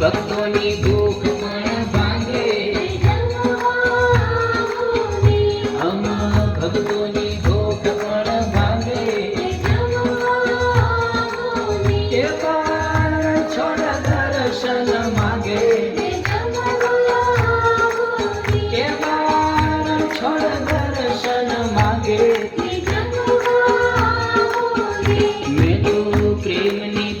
ભક્તોની ભૂખ પણ ભાંગે. ભક્તોની ભૂખ પણ ભાંગે. એ પણ દર્શન માગે. એ પણ છોડ દર્શન માગે. મેં તો પ્રેમની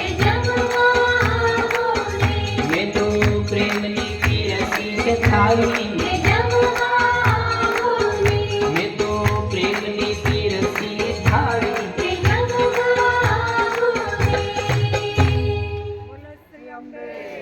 考虑。